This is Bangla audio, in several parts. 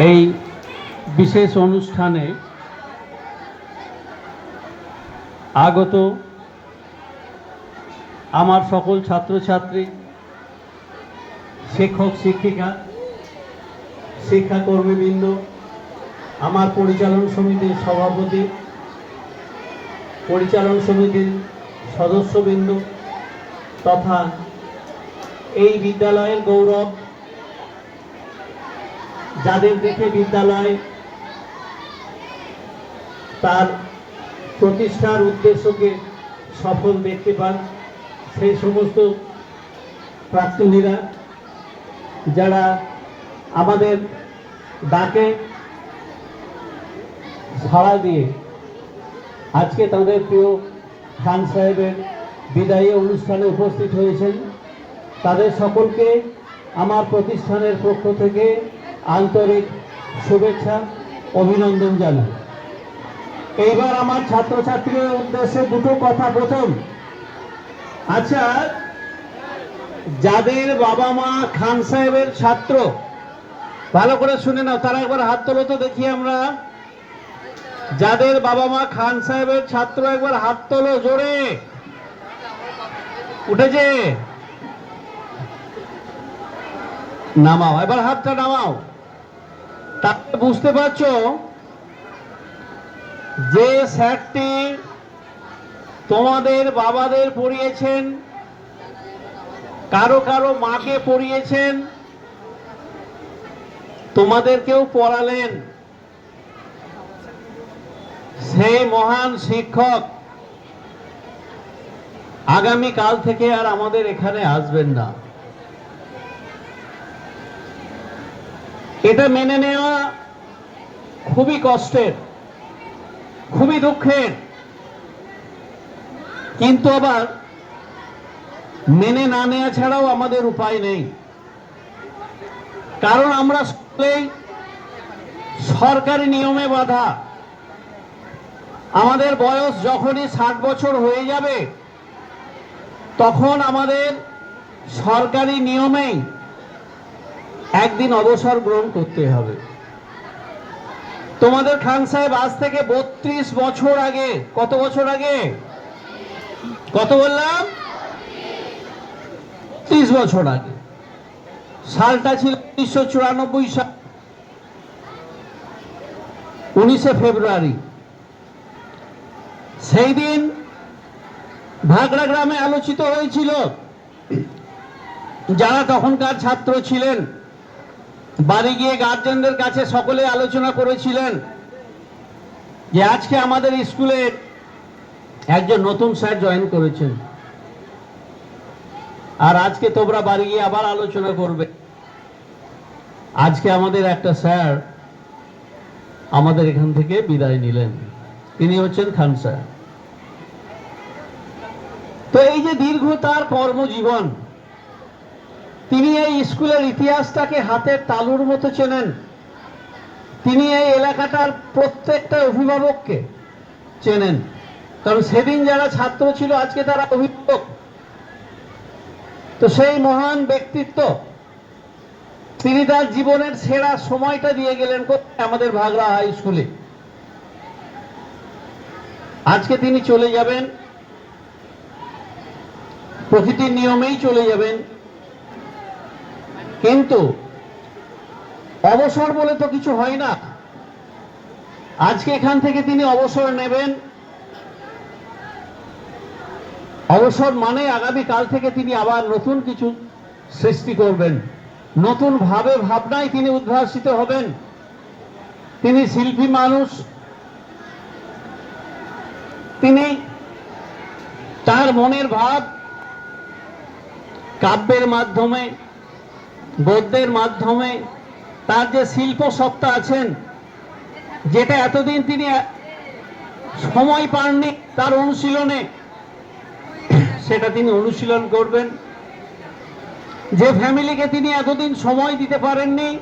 এই বিশেষ অনুষ্ঠানে আগত আমার সকল ছাত্রছাত্রী, শিক্ষক, শিক্ষিকা, শিক্ষাকর্মীবৃন্দ, আমার পরিচালন সমিতির সভাপতি, পরিচালন সমিতির সদস্যবৃন্দ তথা এই বিদ্যালয়ের গৌরব যাদের দেখে বিদ্যালয় তার প্রতিষ্ঠার উদ্দেশ্যকে সফল দেখতে পান, সেই সমস্ত প্রাক্তনীরা যারা আমাদের ডাকে সাড়া দিয়ে আজকে তাদের প্রিয় খান সাহেবের বিদায়ী অনুষ্ঠানে উপস্থিত হয়েছেন। তাদের সকলকে আমার প্রতিষ্ঠানের পক্ষ থেকে আন্তরিক শুভেচ্ছা, অভিনন্দন জানাই। এইবার আমার ছাত্রছাত্রীদের উদ্দেশ্যে দুটো কথা প্রথম। আচ্ছা যাদের বাবা মা খান সাহেবের ছাত্র, ভালো করে শুনে নাও, তারা একবার হাত তোলো তো দেখি আমরা। যাদের বাবা মা খান সাহেবের ছাত্র, একবার হাত তোলো জোরে। উঠেছে? নামাও, এবার হাতটা নামাও। তাহলে বুঝতে পারছ? যে স্যারটি তোমাদের বাবাদের পড়িয়েছেন, কারও কারও মাকে পড়িয়েছেন, তোমাদেরকেও পড়ালেন। সেই মহান শিক্ষক আগামী কাল থেকে আর আমাদের এখানে আসবেন না। এটা মেনে নেওয়া খুবই কষ্টের, খুবই দুঃখের। কিন্তু আবার মেনে না নেওয়া ছাড়াও আমাদের উপায় নেই। কারণ আমরা সকলেই সরকারি নিয়মে বাধা। আমাদের বয়স যখনই ষাট বছর হয়ে যাবে, তখন আমাদের সরকারি নিয়মেই একদিন অবসর গ্রহণ করতে হবে। তোমাদের খান সাহেব, আজ থেকে বত্রিশ বছর আগে, কত বছর আগে? কত বললাম? ত্রিশ বছর আগে। সালটা ছিল উনিশশো চুরানব্বই সাল, উনিশে ফেব্রুয়ারি। সেই দিন ভাগড়া গ্রামে আলোচিত হয়েছিল, যারা তখনকার ছাত্র ছিলেন। বাড়ি গিয়ে গার্জেনদের কাছে সকলে আলোচনা করেছিলেন যে আজকে আমাদের স্কুলে একজন নতুন স্যার জয়েন করেছেন। আর আজকে তোমরা বাড়ি গিয়ে আবার আলোচনা করবে। আজকে আমাদের একটা স্যার আমাদের এখান থেকে বিদায় নিলেন। তিনি হচ্ছেন খান স্যার। তো এই যে দীর্ঘ তার কর্মজীবন তিনি এই স্কুলের ইতিহাসটাকে হাতের তালুর মতো চেনেন। তিনি এই এলাকাটার প্রত্যেকটা অভিভাবককে চেনেন। কারণ সেদিন যারা ছাত্র ছিল, আজকে তারা অভিভাবক। তো সেই মহান ব্যক্তিত্ব, তিনি তার জীবনের সেরা সময়টা দিয়ে গেলেন? আমাদের ভাগড়া হাই স্কুলে। আজকে তিনি চলে যাবেন, প্রকৃতির নিয়মেই চলে যাবেন। কিন্তু অবসর বলে তো কিছু হয় না। আজকে এখান থেকে তিনি অবসর নেবেন। অবসর মানে আগামী কাল থেকে তিনি আবার নতুন কিছু সৃষ্টি করবেন। নতুন ভাবে ভাবনায় তিনি উদ্ভাসিত হবেন। তিনি শিল্পী মানুষ। তিনি তার মনের ভাব কাব্যের মাধ্যমে গদ্যের মাধ্যমে তার যে শিল্প সত্তা আছেন, যেটা এতদিন তিনি সময় পাননি তার অনুশীলনে, সেটা তিনি অনুশীলন করবেন। যে ফ্যামিলিকে তিনি এতদিন সময় দিতে পারেননি,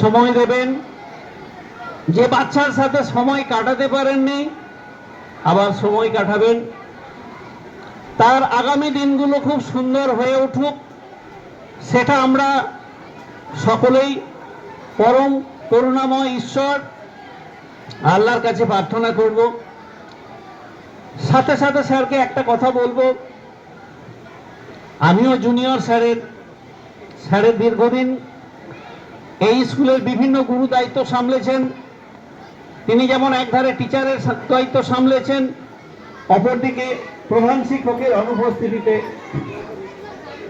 সময় দেবেন। যে বাচ্চার সাথে সময় কাটাতে পারেননি, আবার সময় কাটাবেন। তার আগামী দিনগুলো খুব সুন্দর হয়ে উঠুক। সেটা আমরা সকলেই পরম করুণাময় ঈশ্বর আল্লাহর কাছে প্রার্থনা করব। সাথে সাথে স্যারকে একটা কথা বলব। আমিও জুনিয়র স্যারের স্যারের দীর্ঘদিন এই স্কুলের বিভিন্ন গুরু দায়িত্ব সামলেছেন। তিনি যেমন একধারে টিচারের দায়িত্ব সামলেছেন, অপরদিকে প্রধান শিক্ষকের অনুপস্থিতিতে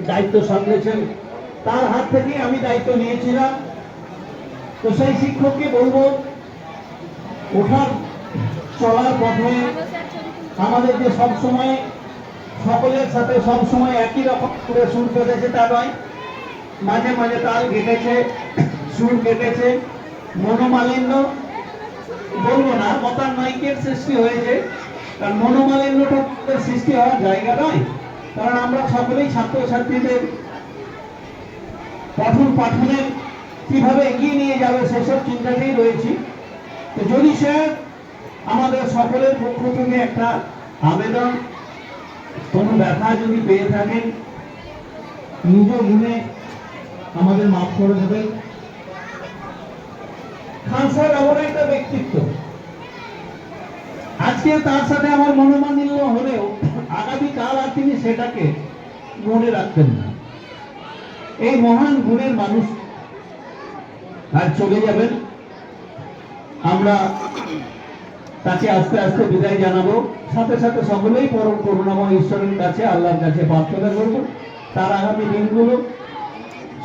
দায়িত্ব সামলেছেন। তার হাত থেকে আমি দায়িত্ব নিয়েছিলাম। তো সেই শিক্ষককে বলব, ওঠার, চলার পথে আমাদের যে সব সময় সকলের সাথে সব সময় একই রকম করে সুর কেটেছে তা নয়, মাঝে মাঝে তাল কেটেছে সুর কেটেছে মনোমালিন্য, বলব না, মতানৈক্যের সৃষ্টি হয়েছে, কারণ মনোমালিন্যটা সৃষ্টি হওয়ার জায়গা নয়। কারণ আমরা সকলেই ছাত্রছাত্রীদের পঠন পাঠনে কীভাবে এগিয়ে নিয়ে যাবে সেসব চিন্তাতেই রয়েছি। তো যদি স্যার, আমাদের সকলের পক্ষ থেকে একটা আবেদন, কোনো ব্যথা যদি পেয়ে থাকেন, নিজ গুণে আমাদের মাফ করে দেবেন। খান স্যার, এমন একটা ব্যক্তিত্ব আজকে তার সাথে আমার মনোমালিন্য হলেও আগামীকাল আর তিনি সেটাকে মনে রাখবেন না। এই মহান গুণের মানুষ আজ চলে যাবেন। আমরা তাকে আস্তে আস্তে বিদায় জানাব। সাথে সাথে সকলেই পরম করুণাময় ঈশ্বরের কাছে, আল্লাহর কাছে প্রার্থনা করব। তার আগামী দিনগুলো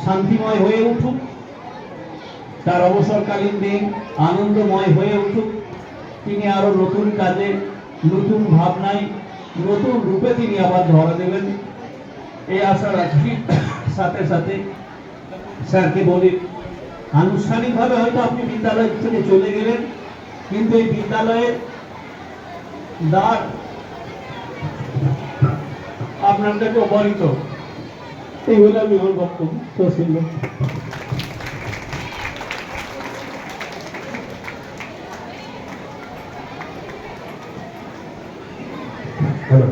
শান্তিময় হয়ে উঠুক। তার অবসরকালীন দিন আনন্দময় হয়ে উঠুক। তিনি আরও নতুন কাজে, নতুন ভাবনায়, নতুন রূপে তিনি আবার ধরা দেবেন। এই আশা রাখছি। সাথে সাথে স্যারকে বলি, আনুষ্ঠানিকভাবে হয়তো আপনি বিদ্যালয় থেকে চলে গেলেন, কিন্তু এই বিদ্যালয়ের দ্বার আপনার কাছে অবহিত এই হলো আমি আমার বক্তব্য। তো